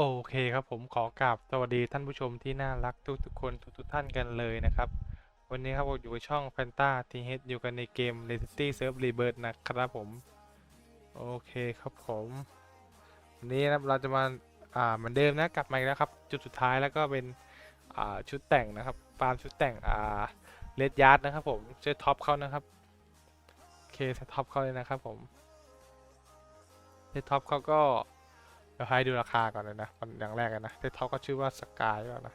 โอเคครับผมขอกราบสวัสดีท่านผู้ชมที่น่ารักทุกทุกๆคนทุกทุกๆท่านกันเลยนะครับ วันนี้ครับผมอยู่กับช่อง Fanta TH อยู่กันในเกม r e c i t y Surf Rebirth นะครับผม โอเคครับผมวันนี้นะครับเราจะมาอ่าเหมือนเดิมนะกลับมาอีกแล้วครับ จุดสุดท้ายแล้วก็เป็นอ่าชุดแต่งนะครับฟาร์มชุดแต่งอ่าเลดยาร์ดนะครับผมเจอท็อปเขานะครับโอเคท็อปเขาเลยนะครับผมเจอท็อปเขาก็ ดี๋ยวให้ดูราคาก่อนเลยนะมันอย่างแรกเลยนะเทท็อปก็ชื่อว่าสกายด้วนะ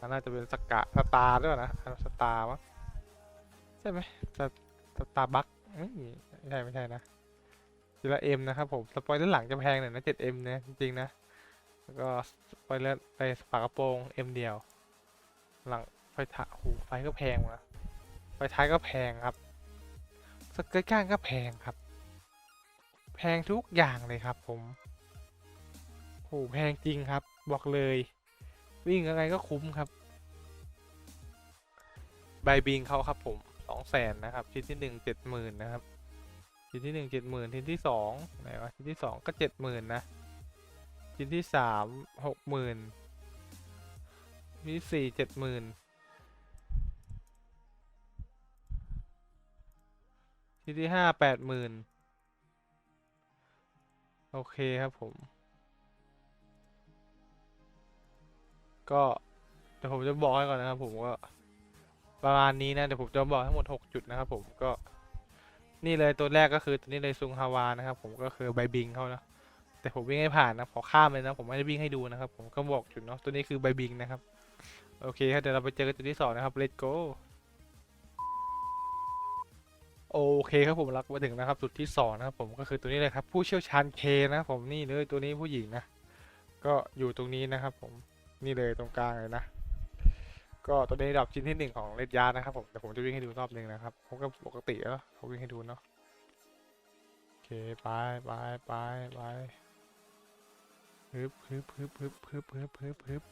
มันน่าจะเป็นสกาสตาร์ด้วยนะสตาร์มั้งใช่ไหมสสตาร์บัคไม่ใช่ไม่ใช่นะทีละเอ็มนะครับผมสปอยเลอร์หลังจะแพงหน่อยนะเจ็ดเอ็มเนี่ยจริงๆนะแล้วก็สปอยเลอร์ไปฝากระโปรงเอ็มเดียว หลังไฟท้ายโอ้โหไฟก็แพงนะไฟท้ายก็แพงครับสเกิร์ตก้างก็แพงครับ แพงทุกอย่างเลยครับผม หแพงจริงครับ บอกเลย วิ่งยังไงก็คุ้มครับใบบิงเขาครับผมสองแสนนะครับ ชิ้นที่หนึ่งเจ็ดหมื่นนะครับ ชิ้นที่หนึ่งเจ็ดหมื่นชิ้นที่สองไหนวะชิ้นที่สองก็เจ็ดหมื่นนะ ชิ้นที่สามหกหมื่นชิ้นที่สี่เจ็ดหมื่นชิ้นที่ห้าแปดหมื่นโอเคครับผม ก็เดี๋ยวผมจะบอกให้ก่อนนะครับ ผมก็ประมาณนี้นะเดี๋ยวผมจะบอกทั้งหมด 6 จุดนะครับ ผมก็นี่เลยตัวแรกก็คือตัวนี้เลยซุงฮาวานะครับ ผมก็คือใบบิงเขานะแต่ผมวิ่งให้ผ่านนะขอข้ามเลยนะผมไม่ได้วิ่งให้ดูนะครับ ผมก็บอกจุดเนาะตัวนี้คือใบบิงนะครับโอเคครับเดี๋ยวเราไปเจอกันจุดที่สองนะครับ let's go โอเคครับผมรักมาถึงนะครับจุดที่สองนะครับผมก็คือตัวนี้เลยครับ ผู้เชี่ยวชาญเคนะครับผมนี่เลยตัวนี้ผู้หญิงนะก็อยู่ตรงนี้นะครับผม นี่เลยตรงกลางเลยนะ ก็ตัวนี้ดับชิ้นที่หนึ่งของเลดยานะครับผมแต่ผมจะวิ่งให้ดูรอบหนึ่งนะครับผมก็ปกติแล้วเขาวิ่งให้ดูเนาะโอเคไปไปไปไปฮึบฮึบฮึบฮึบฮึบฮึบฮึบฮึบ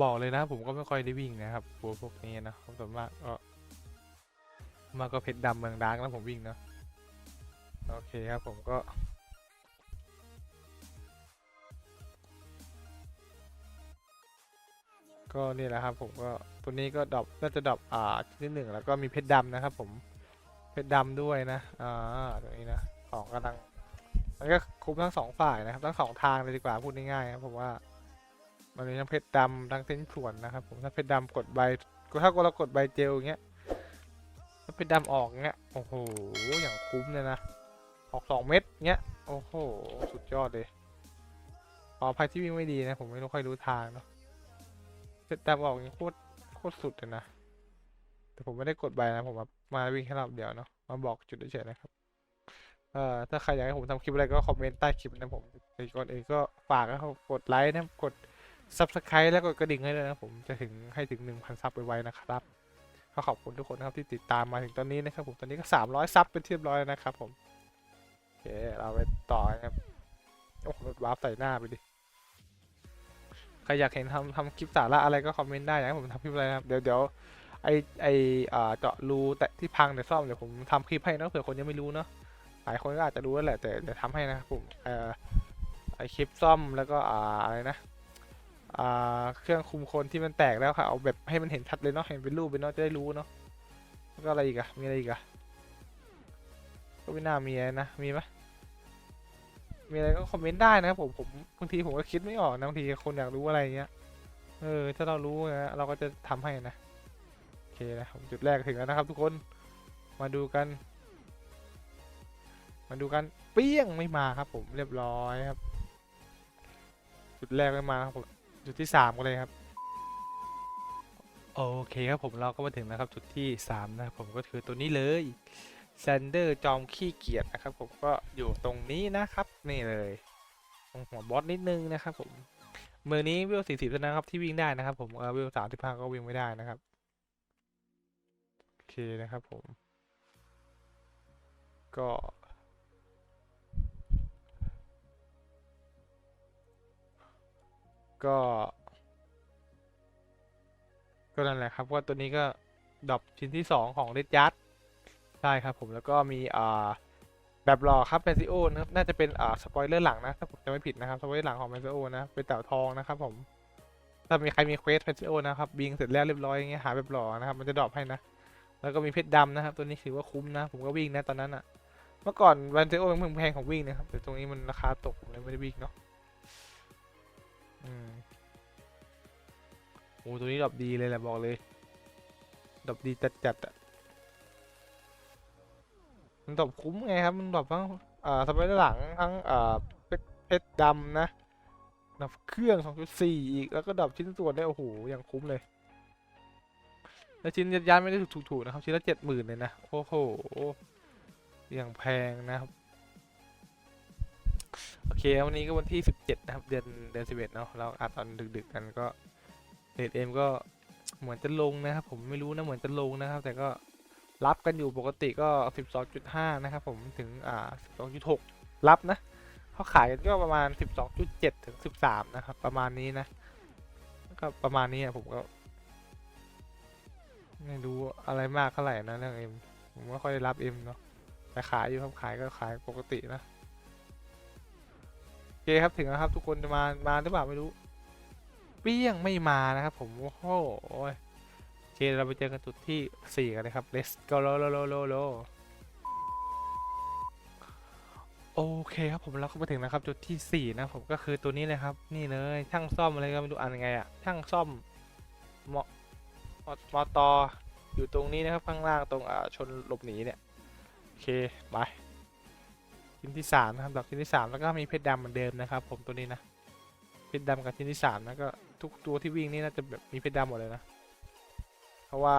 บอกเลยนะผมก็ไม่ค่อยได้วิ่งนะครับพวกพวกนี้นะผมส่วนมากก็ มากก็เพชรดำเมืองดาร์กแล้วผมวิ่งเนาะโอเคครับผมก็ ก็นี่แหละครับผมก็ตัวนี้ก็ดรอปน่าจะดรอปอ่าที่หนึ่งแล้วก็มีเพชรดำนะครับผมเพชรดำด้วยนะอ่าตรงนี้นะของกำลังมันก็คุ้มทั้งสองฝ่ายนะครับทั้งสองทางเลยดีกว่าพูดง่ายๆครับผมว่ามันมีทั้งเพชรดำทั้งเส้นส่วนนะครับผมถ้าเพชรดำกดใบถ้าเรากดใบเจลอย่างเงี้ย เพชรดำออกเงี้ย โอ้โห อย่างคุ้มเลยนะ ออกสองเม็ดเงี้ย โอ้โห สุดยอดเลยขออภัยที่วิ่งไม่ดีนะ ผมไม่รู้ค่อยรู้ทางเนาะเซตดำออกนี่โคตรโคตรสุดเลยนะ แต่ผมไม่ได้กดใบนะผมมามาวิ่งแค่รอบเดียวเนาะ มาบอกจุดเฉยๆนะครับ เอ่อ ถ้าใครอยากให้ผมทำคลิปอะไรก็คอมเมนต์ใต้คลิปนะผมแต่ก่อนอื่นก็ฝากนะครับกดไลค์นะ กด subscribe แล้วกดกระดิ่งให้ด้วยนะผมจะถึงให้ถึง 1,000 ซับไวๆนะครับ ก็ขอบคุณทุกคนนะครับที่ติดตามมาถึงตอนนี้นะครับผมตอนนี้ก็ 300 ซับเป็นที่เรียบร้อยแล้วนะครับผมโอเคเราไปต่อครับโอ้โหรถวาร์ปใส่หน้าไปดิใครอยากเห็นทำทำคลิปสาระอะไรก็คอมเมนต์ได้อยากให้ผมทำคลิปอะไรนะครับเดี๋ยวเดี๋ยวไอไออ่าเจาะรูแต่ที่พังเดี๋ยวซ่อมเดี๋ยวผมทำคลิปให้นะเผื่อคนยังไม่รู้เนาะหลายคนก็อาจจะรู้แล้วแหละแต่เดี๋ยวทำให้นะครับผมเอ่อไอคลิปซ่อมแล้วก็อ่าอะไรนะ เครื่องคุมคนที่มันแตกแล้วค่ะ เอาแบบให้มันเห็นชัดเลยเนาะ เห็นเป็นรูปเป็นเนาะจะได้รู้เนาะแล้วก็อะไรอีกอะมีอะไรอีกอะก็ไม่น่ามีนะ มีไหมมีอะไรก็คอมเมนต์ได้นะครับผม ผมบางทีผมก็คิดไม่ออกนะบางทีคนอยากรู้อะไรเงี้ย เออ ถ้าเรารู้นะเราก็จะทำให้นะ โอเคนะครับจุดแรกถึงแล้วนะครับ ทุกคน มาดูกัน มาดูกันเปี้ยงไม่มาครับ ผมเรียบร้อยครับ จุดแรกไม่มาครับผม จุดที่สามกันเลยครับ โอเคครับผมเราก็มาถึงนะครับจุดที่สามนะครับผมก็คือตัวนี้เลยแซนเดอร์จอมขี้เกียจนะครับผมก็อยู่ตรงนี้นะครับ นี่เลยตรงหัวบอสนิดนึงนะครับผมมือนี้วิวสี่สิบนะครับที่วิ่งได้นะครับ ผมเออวิวสามสิบห้าก็วิ่งไม่ได้นะครับโอเคนะครับผม ก็ ก็ ก็นั่นแหละครับว่าตัวนี้ก็ดรอปชิ้นที่สองของเรดยัดใช่ครับผมแล้วก็มีอ่าแบบหล่อครับเมซิโอนะครับน่าจะเป็นอ่าสปอยเลอร์หลังนะถ้าผมจะไม่ผิดนะครับสปอยเลอร์หลังของเมซิโอนะเป็นเต่าทองนะครับผมถ้ามีใครมีเควสเมซิโอนะครับบิงเสร็จแล้วเรียบร้อยอย่างเงี้ยหาแบบหล่อนะครับมันจะดรอปให้นะแล้วก็มีเพชรดำนะครับ ตัวนี้ถือว่าคุ้มนะ ผมก็วิ่งนะตอนนั้นอะเมื่อก่อนวันเซโอมันแพงของวิ่งนะครับ แต่ตรงนี้มันราคาตกผมเลยไม่ได้วิ่งเนาะ อืมโอ้ตัวนี้ดรอปดีเลยแหละบอกเลยดรอปดีจัดจัดอะมันดรอปคุ้มไงครับ มันดรอปทั้งอ่าสไปเดอร์หลังทั้งอ่าเพชรเพชรดำนะดรอปเครื่อง 2.4 อีก แล้วก็ดรอปชิ้นส่วนได้โอ้โห อย่างคุ้มเลย แล้วชิ้นยัดยันไม่ได้ถูกๆนะครับ ชิ้นละเจ็ดหมื่นเลยนะ โอ้โห อย่างแพงนะครับ อเควันนี้ก็วันที่สิบเจ็ดนะครับ เดือนเดือนสิบเอ็ดเนาะเราอัดตอนดึกๆกันก็เรทเอ็มก็เหมือนจะลงนะครับ ผมไม่รู้นะเหมือนจะลงนะครับ แต่ก็รับกันอยู่ปกติก็สิบสองจุดห้านะครับ ผมถึงอ่าสิบสองจุดหกรับนะเขาขายกันก็ประมาณสิบสองจุดเจ็ดถึงสิบสามนะครับ ประมาณนี้นะก็ประมาณนี้ผมก็ไม่รู้อะไรมากเท่าไหร่นะเรื่องเอ็มผมไม่ค่อยได้รับเอ็มเนาะแต่ขายอยู่ครับขายก็ขายปกตินะ โอเคครับถึงแล้วครับ ทุกคนจะมามาหรือเปล่าไม่รู้เปี้ยงไม่มานะครับ ผมโอ้โหโอเคเราไปเจอกันจุดที่สี่กันเลยครับ let's go โลโลโลโลโลโอเคครับผมเราก็มาถึงแล้วครับจุดที่สี่นะผมก็คือตัวนี้เลยครับ นี่เลยช่างซ่อมอะไรก็ไม่รู้อ่านยังไงอะช่างซ่อมมาะมอมอตออยู่ตรงนี้นะครับข้างล่างตรงอ่าชนหลบหนีเนี่ย โอเค ไป ชิ้นที่สามนะครับดอกชิ้นที่สามแล้วก็มีเพชรดำเหมือนเดิมนะครับ ผมตัวนี้นะเพชรดำกับชิ้นที่สามนะก็ทุกตัวที่วิ่งนี่น่าจะแบบมีเพชรดำหมดเลยนะ เพราะว่า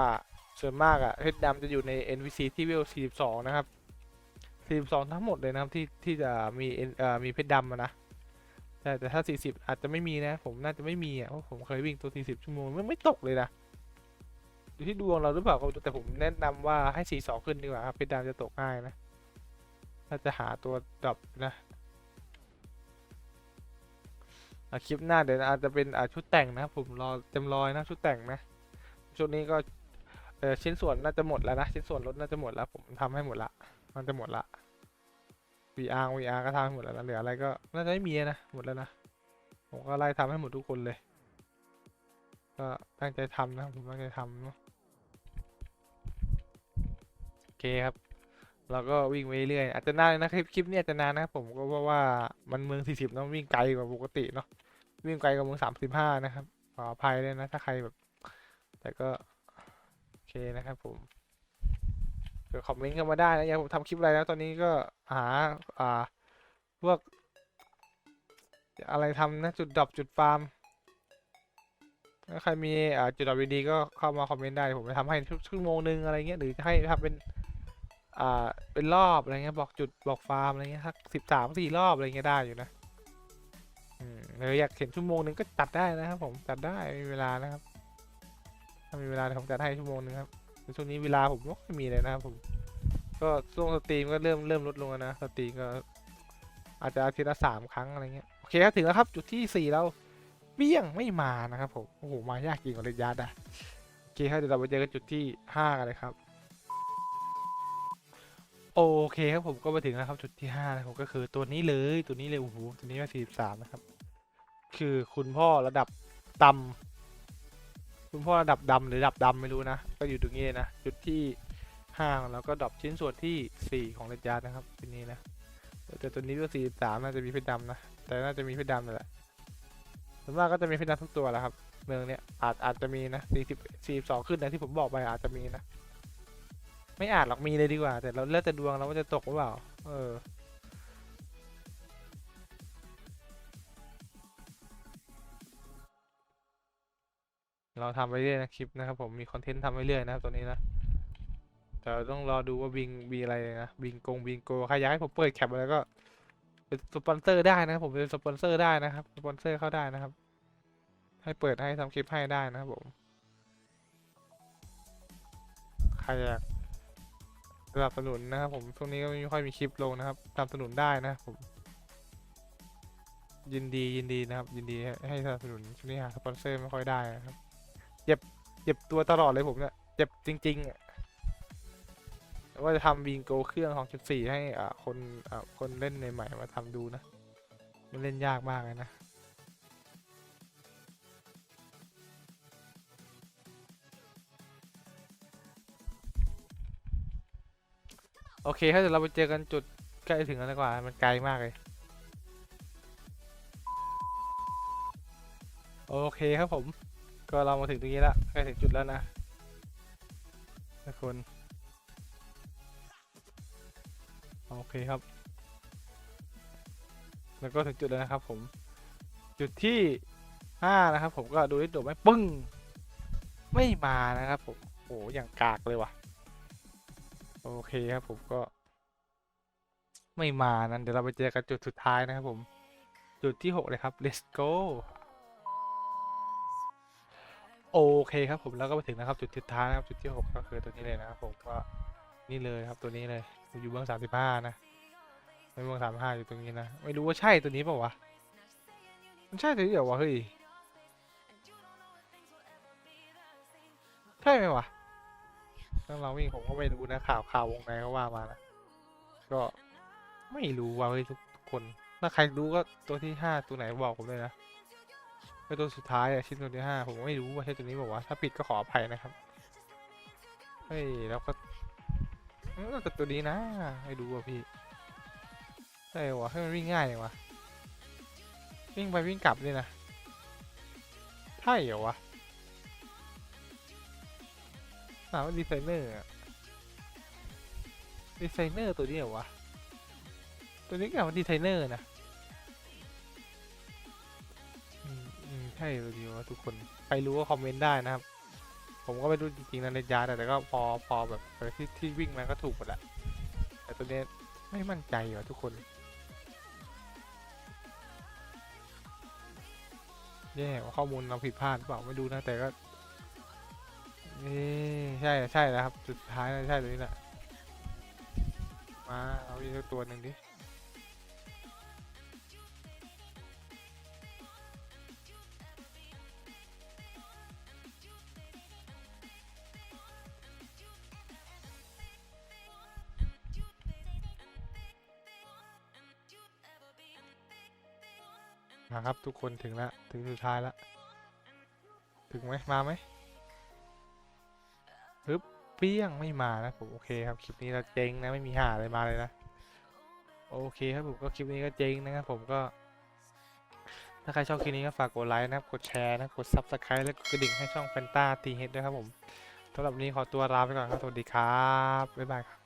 ส่วนมากอะเพชรดำจะอยู่ใน NPC ที่เวล42 นะครับ 42 ทั้งหมดเลยนะครับที่ที่จะมีเอ่อมีเพชรดำนะแต่แต่ถ้า 40 อาจจะไม่มีนะ ผมน่าจะไม่มีอะเพราะผมเคยวิ่งตัว 40 ชั่วโมงไม่ไม่ตกเลยนะอยู่ที่ดวงเราหรือเปล่าก็แต่ผมแนะนำว่าให้สีสองขึ้นดีกว่าครับเพชรดำจะตกง่ายนะ ถ้าจะหาตัวดรอปนะคลิปหน้าเดี๋ยวอาจจะเป็นชุดแต่งนะครับผมรอเต็มรอยนะชุดแต่งนะชุดนี้ก็ชิ้นส่วนน่าจะหมดแล้วนะชิ้นส่วนรถน่าจะหมดแล้ว ผมทำให้หมดละ มันจะหมดละ VR VR ก็ทำหมดแล้วนะเหลืออะไรก็น่าจะไม่มีนะหมดแล้วนะผมก็ไล่ทำให้หมดทุกคนเลย ก็ตั้งใจทำนะผมตั้งใจทำเนาะโอเคครับ เราก็วิ่งไปเรื่อยอาจจะนานนะคลิปคลิปเนี้อาจจะนานนะครับผมก็เพราะว่ามันเมือง40เนอะวิ่งไกลกว่าปกติเนาะวิ่งไกลกว่าเมือง35นะครับขออภัยด้วยนะถ้าใครแบบ แต่ก็โอเคนะครับผมเดี๋ยวคอมเมนต์กันมาได้นะอยากผมทำคลิปอะไรแล้วตอนนี้ก็หาอ่าพวก อะไรทำนะจุดดรอปจุดฟาร์มถ้าใครมีอ่าจุดดรอปดีๆก็เข้ามาคอมเมนต์ได้ผมจะทำให้ชั่วโมงหนึงอะไรเงี้ยหรือจะให้ทำเป็น อ่าเป็นรอบอะไรเงี้ยบอกจุดบอกฟาร์มอะไรเงี้ยสักสิบสามสี่รอบอะไรเงี้ยได้อยู่นะอืมหรืออยากเห็นชั่วโมงหนึ่งก็จัดได้นะครับ ผมจัดได้มีเวลานะครับ ถ้ามีเวลาผมจัดให้ชั่วโมงหนึ่งครับแต่ช่วงนี้เวลาผมไม่ค่อยมีเลยนะครับผม ก็ช่วงสตรีมก็เริ่มเริ่มลดลงแล้วนะสตรีมก็ อาจจะอาทิตย์ละสามครั้งอะไรเงี้ยโอเคครับถึงแล้วครับ จุดที่สี่แล้วเบี้ยงไม่มานะครับผมโอ้โหมายากจริงกว่าเลยยัดอะโอเคครับเดี๋ยวเราไปเจอกันจุดที่ห้ากันเลยครับ โอเคครับผมก็มาถึงแล้วครับจุดที่ห้านะผมก็คือตัวนี้เลยตัวนี้เลยโอ้โหตัวนี้มาสี่สิบสามนะครับ คือคุณพ่อระดับดำคุณพ่อระดับดำหรือระดับดำไม่รู้นะ ก็อยู่ตรงนี้นะจุดที่ห้าแล้วก็ดรอปชิ้นส่วนที่สี่ของเลดยาร์นะครับทีนี้นะแต่ตัวนี้ก็สี่สิบสามน่าจะมีเพชรดำนะแต่น่าจะมีเพชรดำนั่นแหละส่วนมากก็จะมีเพชรดำทุกตัวแหละครับ เมืองเนี้ยอาจอาจจะมีนะสี่สิบสี่สองขึ้นนะที่ผมบอกไปอาจจะมีนะ ไม่อาจหรอกมีเลยดีกว่า แต่เราเลือกแต่ดวงเราว่าจะตกหรือเปล่า เออ เราทำไปเรื่อยนะคลิปนะครับผมมีคอนเทนต์ทำไปเรื่อยนะครับตัวนี้นะแต่ต้องรอดูว่าบิงบีอะไรนะบิงกงบิงโกใครอยากให้ผมเปิดแคปอะไรก็เป็นสปอนเซอร์ได้นะครับผมเป็นสปอนเซอร์ได้นะครับสปอนเซอร์เข้าได้นะครับ ให้เปิดให้ทำคลิปให้ได้นะครับผมใครอยาก สนับสนุนนะครับผมช่วงนี้ก็ไม่ค่อยมีคลิปลงนะครับสนับสนุนได้นะครับผม ยินดียินดีนะครับ ยินดีให้สนับสนุนช่วงนี้หาสปอนเซอร์ไม่ค่อยได้นะครับเจ็บเจ็บตัวตลอดเลยผมเนี่ยเจ็บจริงๆอะว่าจะทำบิงโกเครื่องของ14ให้อ่าคนอ่าคนเล่นใหม่ๆมาทำดูนะ มันเล่นยากมากเลยนะ โอเคครับเดี๋ยวเราไปเจอกันจุดใกล้ถึงแล้วดีกว่า มันไกลมากเลย โอเคครับผม ก็เรามาถึงตรงนี้แล้วใกล้ถึงจุดแล้วนะทุกคน โอเคครับ แล้วก็ถึงจุดแล้วนะครับผม จุดที่ห้านะครับผมก็ดูได้โดดไหมปึ้ง ไม่มานะครับผมโอ้อย่างกากเลยว่ะ โอเคครับผมก็ ไม่มานั้นเดี๋ยวเราไปเจอกันจุดสุดท้ายนะครับผม จุดที่หกเลยครับ let's go โอเคครับผมแล้วก็มาถึงนะครับจุดสุดท้ายนะครับจุดที่หกก็คือตัวนี้เลยนะครับผมก็นี่เลยครับตัวนี้เลยอยู่เบื้องสามสิบห้านะไม่เบื้องสามห้าอยู่ตรงนี้นะ ไม่รู้ว่าใช่ตัวนี้เปล่าวะมันใช่ตัวนี้เหรอวะเฮ้ยใช่ไหมวะ ต้องเราวิ่งผมก็ไม่รู้นะข่าวข่าววงในเขาว่ามานะก็ไม่รู้ว่าเฮ้ยทุกทุกคน ถ้าใครรู้ก็ตัวที่ห้าตัวไหนบอกผมเลยนะเป็นตัวสุดท้ายอะชิ้นตัวที่ห้าผมไม่รู้ว่าใช่ตัวนี้บอกว่าถ้าผิดก็ขออภัยนะครับเฮ้ยแล้วก็เออแต่ตัวนี้นะไม่รู้ว่ะพี่ใช่วะให้มันวิ่งง่ายเลยวะวิ่งไปวิ่งกลับเลยนะใช่เหรอวะ ถาว่าดีไซเนอร์อะดีไซเนอร์ตัวนี้เหรอวะ ตัวนี้ก็เป็นดีไซเนอร์นะ อืมอืมใช่ตัวนี้วะทุกคน ใครรู้ก็คอมเมนต์ได้นะครับ ผมก็ไม่รู้จริงๆนะในยาแต่แต่ก็พอพอแบบที่ที่วิ่งมาก็ถูกหมดแหละ แต่ตัวนี้ไม่มั่นใจว่ะทุกคน แย่ข้อมูลเราผิดพลาดหรือเปล่าไม่รู้นะแต่ก็ นี่ใช่ใช่แล้วครับสุดท้ายแล้วใช่ตัวนี้แหละมาเอาอีกสักตัวหนึ่งดินะครับทุกคนถึงแล้วถึงสุดท้ายแล้วถึงไหมมาไหม ฮึบเปี้ยงไม่มานะผมโอเคครับคลิปนี้เราเจ๊งนะไม่มีหาอะไรมาเลยนะโอเคครับผมก็คลิปนี้ก็เจ๊งนะครับผมก็ ถ้าใครชอบคลิปนี้ก็ฝากกดไลค์นะครับกดแชร์นะกด subscribe และกดกระดิ่งให้ช่องแฟนตาทีเฮดด้วยครับผมสำหรับวันนี้ขอตัวลาไปก่อนครับสวัสดีครับบ๊ายบายครับ